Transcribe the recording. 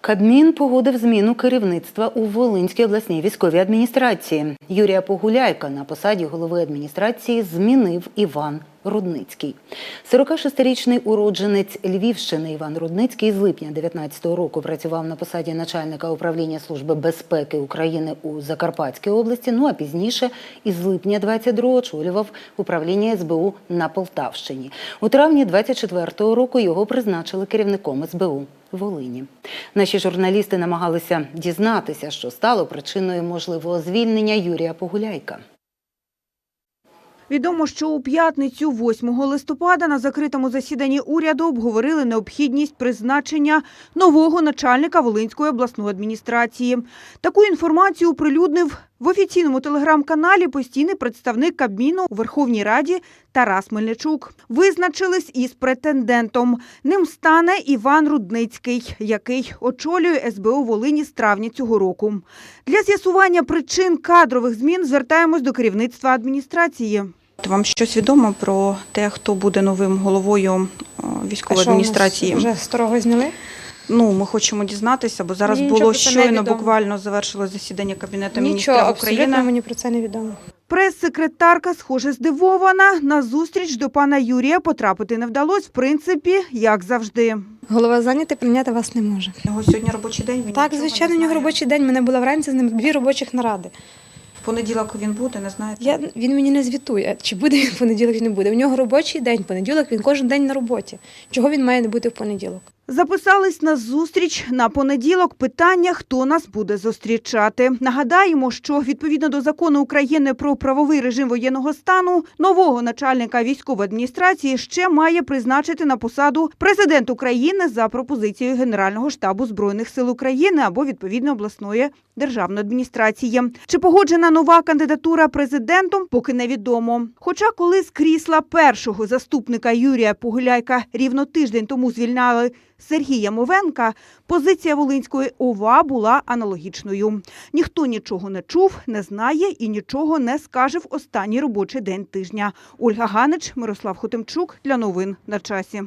Кабмін погодив зміну керівництва у Волинській обласній військовій адміністрації. Юрія Погуляйка на посаді голови адміністрації змінив Іван Рудницький. 46-річний уродженець Львівщини Іван Рудницький з липня 19-го року працював на посаді начальника управління Служби безпеки України у Закарпатській області. Ну а пізніше із липня 22-го очолював управління СБУ на Полтавщині. У травні 24-го року його призначили керівником СБУ. Волині наші журналісти намагалися дізнатися, що стало причиною можливого звільнення Юрія Погуляйка. Відомо, що у п'ятницю, 8 листопада, на закритому засіданні уряду обговорили необхідність призначення нового начальника Волинської обласної адміністрації. Таку інформацію оприлюднив в офіційному телеграм-каналі постійний представник Кабміну у Верховній Раді Тарас Мельничук. Визначились із претендентом. Ним стане Іван Рудницький, який очолює СБУ Волині з травня цього року. Для з'ясування причин кадрових змін звертаємось до керівництва адміністрації. Вам щось відомо про те, хто буде новим головою військової що, у нас адміністрації? Вже старого зняли? Ну, ми хочемо дізнатися, бо зараз Мені було щойно буквально завершилось засідання Кабінету Нічого, абсолютно України. мені про це не відомо. Прес-секретарка, схоже, здивована. На зустріч до пана Юрія потрапити не вдалося, в принципі, як завжди. Голова зайнятий, прийняти вас не може. У нього сьогодні робочий день. Він Так, звичайно, у нього робочий день. Мене була вранці з ним дві робочих наради. Понеділок він буде, не знаєте? Я, він мені не звітує, чи буде він в понеділок, чи не буде. У нього робочий день, понеділок, він кожен день на роботі. Чого він має не бути в понеділок? Записались на зустріч на понеділок. Питання, хто нас буде зустрічати. Нагадаємо, що відповідно до закону України про правовий режим воєнного стану нового начальника військової адміністрації ще має призначити на посаду президент України за пропозицією Генерального штабу збройних сил України або відповідно обласної державної адміністрації. Чи погоджена нова кандидатура президентом, поки невідомо. Хоча, коли з крісла першого заступника Юрія Погуляйка рівно тиждень тому звільняли Сергія Мовенка, позиція Волинської ОВА була аналогічною. Ніхто нічого не чув, не знає і нічого не скаже в останній робочий день тижня. Ольга Ганич, Мирослав Хотимчук для новин на часі.